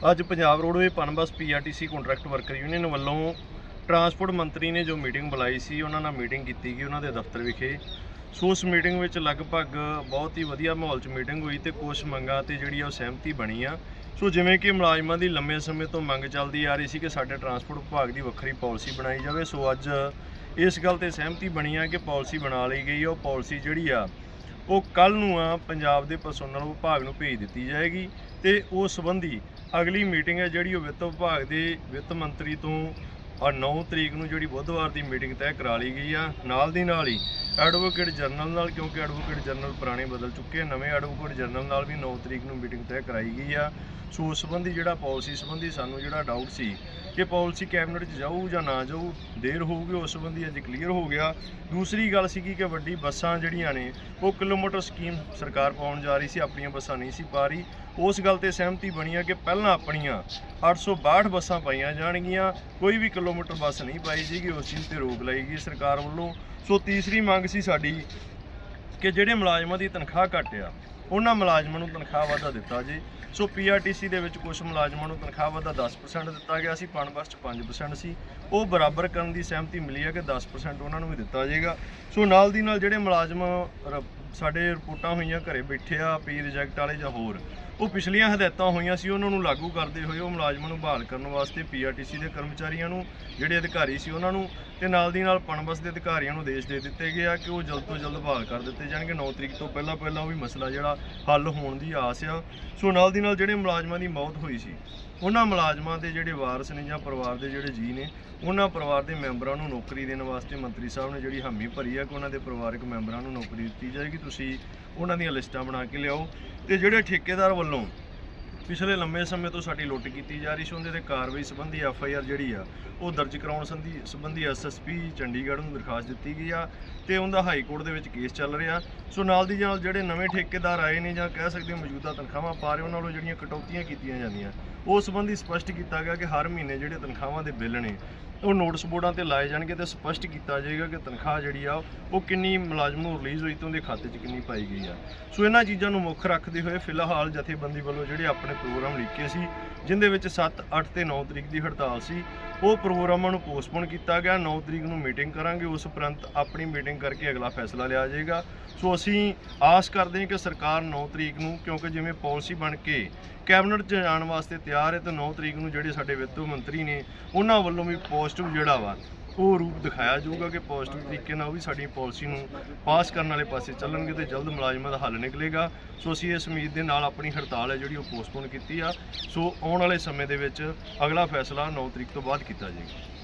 ਅੱਜ Punjab roadway PUNBUS PRTC contract worker union ਵੱਲੋਂ transport ਮੰਤਰੀ ਨੇ ਜੋ ਮੀਟਿੰਗ ਬੁਲਾਈ ਸੀ, ਉਹਨਾਂ ਨਾਲ ਮੀਟਿੰਗ ਕੀਤੀ ਗਈ, ਉਹਨਾਂ ਦੇ ਦਫ਼ਤਰ ਵਿਖੇ। ਸੋ ਉਸ ਮੀਟਿੰਗ ਵਿੱਚ ਲਗਭਗ ਬਹੁਤ ਹੀ ਵਧੀਆ ਮਾਹੌਲ 'ਚ ਮੀਟਿੰਗ ਹੋਈ ਤੇ ਕੁਝ ਮੰਗਾਂ ਤੇ ਜਿਹੜੀ ਆ ਉਹ ਸਹਿਮਤੀ ਬਣੀ ਆ। ਸੋ ਜਿਵੇਂ ਕਿ ਮੁਲਾਜ਼ਮਾਂ ਦੀ ਲੰਮੇ ਸਮੇਂ ਤੋਂ ਮੰਗ ਚੱਲਦੀ ਆ ਰਹੀ ਸੀ ਕਿ ਸਾਡੇ ਟਰਾਂਸਪੋਰਟ ਵਿਭਾਗ ਦੀ ਵੱਖਰੀ ਪਾਲਿਸੀ ਬਣਾਈ ਜਾਵੇ। ਸੋ ਅੱਜ ਇਸ ਗੱਲ ਤੇ ਸਹਿਮਤੀ ਬਣੀ ਆ ਕਿ ਪਾਲਿਸੀ ਬਣਾ ਲਈ ਗਈ ਆ। ਉਹ ਪਾਲਿਸੀ ਜਿਹੜੀ ਆ, ਉਹ ਕੱਲ ਨੂੰ ਆ ਪੰਜਾਬ ਦੇ ਪਰਸੋਨਲ ਵਿਭਾਗ ਨੂੰ ਭੇਜ ਦਿੱਤੀ ਜਾਏਗੀ ਤੇ ਉਸ ਸੰਬੰਧੀ ਅਗਲੀ ਮੀਟਿੰਗ ਹੈ ਜਿਹੜੀ ਉਹ ਵਿੱਤ ਵਿਭਾਗ ਦੇ ਵਿੱਤ ਮੰਤਰੀ ਤੋਂ ਔਰ 9 ਤਰੀਕ ਨੂੰ ਜਿਹੜੀ ਬੁੱਧਵਾਰ ਦੀ ਮੀਟਿੰਗ ਤੈਅ ਕਰਾ ਲਈ ਗਈ ਆ। ਨਾਲ ਦੀ ਨਾਲ ਹੀ ਐਡਵੋਕੇਟ ਜਨਰਲ ਨਾਲ, ਕਿਉਂਕਿ ਐਡਵੋਕੇਟ ਜਨਰਲ ਪੁਰਾਣੇ ਬਦਲ ਚੁੱਕੇ ਆ, ਨਵੇਂ ਐਡਵੋਕੇਟ ਜਨਰਲ ਨਾਲ ਵੀ 9 ਤਰੀਕ ਨੂੰ ਮੀਟਿੰਗ ਤੈਅ ਕਰਾਈ ਗਈ ਆ। ਸੋ ਉਸ ਸੰਬੰਧੀ ਜਿਹੜਾ ਪਾਲਿਸੀ ਸੰਬੰਧੀ ਸਾਨੂੰ ਜਿਹੜਾ ਡਾਊਟ ਸੀ ਕਿ ਪਾਲਿਸੀ ਕੈਬਨਿਟ 'ਚ ਜਾਊ ਜਾਂ ਨਾ ਜਾਊ, ਦੇਰ ਹੋਊਗੀ, ਉਸ ਸੰਬੰਧੀ ਅੱਜ ਕਲੀਅਰ ਹੋ ਗਿਆ। ਦੂਸਰੀ ਗੱਲ ਸੀਗੀ ਕਿ ਵੱਡੀ ਬੱਸਾਂ ਜਿਹੜੀਆਂ ਨੇ, ਉਹ ਕਿਲੋਮੀਟਰ ਸਕੀਮ ਸਰਕਾਰ ਪਾਉਣ ਜਾ ਰਹੀ ਸੀ, ਆਪਣੀਆਂ ਬੱਸਾਂ ਨਹੀਂ ਸੀ ਪਾ ਰਹੀ। ਉਸ ਗੱਲ ਤੇ ਸਹਿਮਤੀ ਬਣੀ ਆ ਕਿ ਪਹਿਲਾਂ ਆਪਣੀਆਂ 862 ਬੱਸਾਂ ਪਾਈਆਂ ਜਾਣਗੀਆਂ, ਕੋਈ ਵੀ ਕਿਲੋਮੀਟਰ ਬੱਸ ਨਹੀਂ ਪਾਈ ਜੀਗੀ ਉਸ ਚੀਜ਼ ਤੇ ਰੋਕ ਲਾਈ ਗਈ ਸਰਕਾਰ ਵੱਲੋਂ। ਸੋ ਤੀਸਰੀ ਮੰਗ ਸੀ ਸਾਡੀ ਕਿ ਜਿਹੜੇ ਮੁਲਾਜ਼ਮਾਂ ਦੀ ਤਨਖਾਹ ਘੱਟ ਆ ਉਹਨਾਂ ਮੁਲਾਜ਼ਮਾਂ ਨੂੰ ਤਨਖਾਹ ਵਾਧਾ ਦਿੱਤਾ ਜੀ। ਸੋ ਪੀਆਰਟੀਸੀ ਦੇ ਵਿੱਚ ਕੁਝ ਮੁਲਾਜ਼ਮਾਂ ਨੂੰ ਤਨਖਾਹ ਵਾਧਾ 10% ਦਿੱਤਾ ਗਿਆ ਸੀ ਪਨਬਸ 'ਚ 5% ਸੀ। ਉਹ ਬਰਾਬਰ ਕਰਨ ਦੀ ਸਹਿਮਤੀ ਮਿਲੀ ਹੈ ਕਿ 10% ਉਹਨਾਂ ਨੂੰ ਵੀ ਦਿੱਤਾ ਜਾਏਗਾ। ਸੋ ਨਾਲ ਦੀ ਨਾਲ ਜਿਹੜੇ ਮੁਲਾਜ਼ਮ ਰ- ਸਾਡੇ ਰਿਪੋਰਟਾਂ ਹੋਈਆਂ ਘਰੇ ਬੈਠੇ ਆ ਪੀ ਰਿਜੈਕਟ ਵਾਲੇ ਜਾਂ ਹੋਰ। ਉਹ ਪਿਛਲੀਆਂ ਹਦਾਇਤਾਂ ਹੋਈਆਂ ਸੀ, ਉਹਨਾਂ ਨੂੰ ਲਾਗੂ ਕਰਦੇ ਹੋਏ ਉਹ ਮੁਲਾਜ਼ਮਾਂ ਨੂੰ ਬਹਾਲ ਕਰਨ ਵਾਸਤੇ ਪੀਆਰਟੀਸੀ ਦੇ ਕਰਮਚਾਰੀਆਂ ਨੂੰ, ਜਿਹੜੇ ਅਧਿਕਾਰੀ ਸੀ ਉਹਨਾਂ ਨੂੰ, ਤੇ ਨਾਲ ਦੀ ਨਾਲ ਪਨਬਸ ਦੇ ਅਧਿਕਾਰੀਆਂ ਨੂੰ ਆਦੇਸ਼ ਦੇ ਦਿੱਤੇ ਗਏ ਆ ਕਿ ਉਹ ਜਲਦ ਤੋਂ ਜਲਦ ਬਹਾਲ ਕਰ ਦਿੱਤੇ ਜਾਣਗੇ। 9 ਤਰੀਕ ਤੋਂ ਪਹਿਲਾਂ ਪਹਿਲਾਂ ਉਹ ਵੀ ਮਸਲਾ ਜਿਹੜਾ ਹੱਲ ਹੋਣ ਦੀ ਆਸ ਆ। ਸੋ ਨਾਲ ਦੀ ਨਾਲ ਜਿਹੜੇ ਮੁਲਾਜ਼ਮਾਂ ਦੀ ਮੌਤ ਹੋਈ ਸੀ, ਉਹਨਾਂ ਮੁਲਾਜ਼ਮਾਂ ਦੇ ਜਿਹੜੇ ਵਾਰਸ ਨੇ ਜਾਂ ਪਰਿਵਾਰ ਦੇ ਜਿਹੜੇ ਜੀ ਨੇ, ਉਹਨਾਂ ਪਰਿਵਾਰ ਦੇ ਮੈਂਬਰਾਂ ਨੂੰ ਨੌਕਰੀ ਦੇਣ ਵਾਸਤੇ ਮੰਤਰੀ ਸਾਹਿਬ ਨੇ ਜਿਹੜੀ ਹਾਮੀ ਭਰੀ ਆ ਕਿ ਉਹਨਾਂ ਦੇ ਪਰਿਵਾਰਕ ਮੈਂਬਰਾਂ ਨੂੰ ਨੌਕਰੀ ਦਿੱਤੀ ਜਾਏਗੀ। ਤੁਸੀਂ ਉਹਨਾਂ ਦੀਆਂ ਲਿਸਟਾਂ ਬਣਾ ਕੇ ਲਿਆਓ। ਤੇ ਜਿਹੜੇ ਠੇਕੇਦਾਰ ਵੱਲੋਂ ਪਿਛਲੇ ਲੰਮੇ ਸਮੇਂ ਤੋਂ ਸਾਡੀ ਲੁੱਟ ਕੀਤੀ ਜਾ ਰਹੀ ਸੀ, ਉਹਦੇ ਤੇ ਕਾਰਵਾਈ ਸੰਬੰਧੀ ਐਫ ਆਈ ਆਰ ਜਿਹੜੀ ਆ, ਉਹ ਦਰਜ ਕਰਾਉਣ ਸੰਬੰਧੀ ਸੰਬੰਧੀ ਐਸ ਐਸ ਪੀ ਚੰਡੀਗੜ੍ਹ ਨੂੰ ਦਰਖਾਸਤ ਦਿੱਤੀ ਗਈ ਆ ਤੇ ਉਹਦਾ ਹਾਈ ਕੋਰਟ ਦੇ ਵਿੱਚ ਕੇਸ ਚੱਲ ਰਿਹਾ। ਸੋ ਨਾਲ ਦੀ ਨਾਲ ਜਿਹੜੇ ਨਵੇਂ ਠੇਕੇਦਾਰ ਆਏ ਨੇ ਜਾਂ ਕਹਿ ਸਕਦੇ ਹੋ ਮੌਜੂਦਾ ਤਨਖਾਹਾਂ ਪਾ ਰਹੇ, ਉਹਨਾਂ ਨੂੰ ਜਿਹੜੀਆਂ ਕਟੌਤੀਆਂ ਕੀਤੀਆਂ ਜਾਂਦੀਆਂ ਉਸ ਸੰਬੰਧੀ ਸਪਸ਼ਟ ਕੀਤਾ ਗਿਆ ਕਿ ਹਰ ਮਹੀਨੇ ਜਿਹੜੇ ਤਨਖਾਹਾਂ ਦੇ ਬਿੱਲ ਨੇ ਉਹ ਨੋਟਿਸ ਬੋਰਡਾਂ ਤੇ ਲਾਏ ਜਾਣਗੇ ਤੇ ਸਪਸ਼ਟ ਕੀਤਾ ਜਾਏਗਾ ਕਿ ਤਨਖਾਹ ਜਿਹੜੀ ਆ, ਉਹ ਕਿੰਨੀ ਮੁਲਾਜ਼ਮ ਨੂੰ ਰਿਲੀਜ਼ ਹੋਈ ਤੇ ਉਹਦੇ ਖਾਤੇ 'ਚ ਕਿੰਨੀ ਪਾਈ ਗਈ ਆ। ਸੋ ਇਹਨਾਂ ਚੀਜ਼ਾਂ ਨੂੰ ਮੁੱਖ ਰੱਖਦੇ ਹੋਏ ਫਿਲਹਾਲ ਜਥੇਬੰਦੀ ਵੱਲੋਂ ਜਿਹੜੇ ਆਪਣੇ ਪ੍ਰੋਗਰਾਮ ਲਿਖੇ ਸੀ, ਜਿੰਦੇ ਵਿੱਚ 7 8 ਤੇ 9 ਤਰੀਕ ਦੀ ਹੜਤਾਲ ਸੀ, ਉਹ ਪ੍ਰੋਗਰਾਮਾਂ ਨੂੰ ਪੋਸਟਪੋਨ ਕੀਤਾ ਗਿਆ। 9 ਤਰੀਕ ਨੂੰ ਮੀਟਿੰਗ ਕਰਾਂਗੇ, ਉਸ ਉਪਰੰਤ ਆਪਣੀ ਮੀਟਿੰਗ ਕਰਕੇ ਅਗਲਾ ਫੈਸਲਾ ਲਿਆ ਜਾਏਗਾ। ਸੋ ਅਸੀਂ ਆਸ ਕਰਦੇ ਹਾਂ ਕਿ ਸਰਕਾਰ 9 ਤਰੀਕ ਨੂੰ, ਕਿਉਂਕਿ ਜਿਵੇਂ ਪਾਲਿਸੀ ਬਣ ਕੇ ਕੈਬਨਿਟ 'ਚ ਜਾਣ ਵਾਸਤੇ ਤਿਆਰ ਹੈ, ਤੇ 9 ਤਰੀਕ ਨੂੰ ਜਿਹੜੇ ਸਾਡੇ ਵਿੱਤ ਮੰਤਰੀ ਨੇ, ਉਹਨਾਂ ਵੱਲੋਂ ਵੀ ਪੋਜ਼ਿਟਿਵ ਜਿਹੜਾ ਵਾ, ਉਹ ਰੂਪ ਦਿਖਾਇਆ ਜਾਊਗਾ ਕਿ ਪੋਜ਼ਿਟਿਵ ਤਰੀਕੇ ਨਾਲ ਉਹ ਵੀ ਸਾਡੀ ਪਾਲਿਸੀ ਨੂੰ ਪਾਸ ਕਰਨ ਵਾਲੇ ਪਾਸੇ ਚੱਲਣਗੇ ਤੇ ਜਲਦ ਮੁਲਾਜ਼ਮਾਂ ਦਾ ਹੱਲ ਨਿਕਲੇਗਾ। ਸੋ ਅਸੀਂ ਇਸ ਉਮੀਦ ਦੇ ਨਾਲ ਆਪਣੀ ਹੜਤਾਲ ਹੈ ਜਿਹੜੀ ਉਹ ਪੋਸਟਪੋਨ ਕੀਤੀ ਆ। ਸੋ ਆਉਣ ਵਾਲੇ ਸਮੇਂ ਦੇ ਵਿੱਚ ਅਗਲਾ ਫੈਸਲਾ 9 ਤਰੀਕ ਤੋਂ ਬਾਅਦ ਕੀਤਾ ਜਾਏਗਾ।